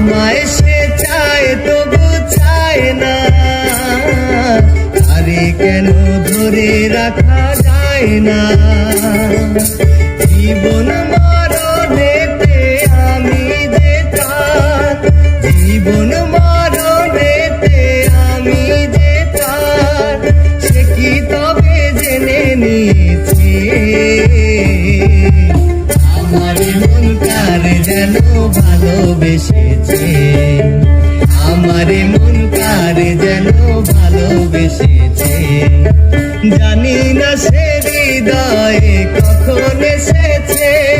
আমায় সে চায়, তবু চায় না। আরে কেন ধরে রাখা যায় না? জীবন মরণেতে আমি যে তার জীবন মরণেতে আমি যে তার সে কি তবে জেনে নিচ্ছে আমার যেন ভালোবেসেছে। আমার মন কার যেন ভালোবেসেছে। জানি না সে হৃদয়ে কখন এসেছে।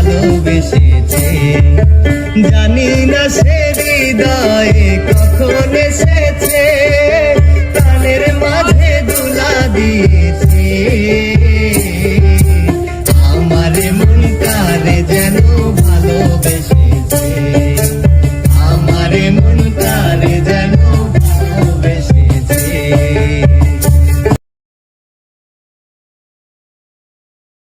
ভালোবেসেছে। জানি না সে হৃদয়ে কখন সে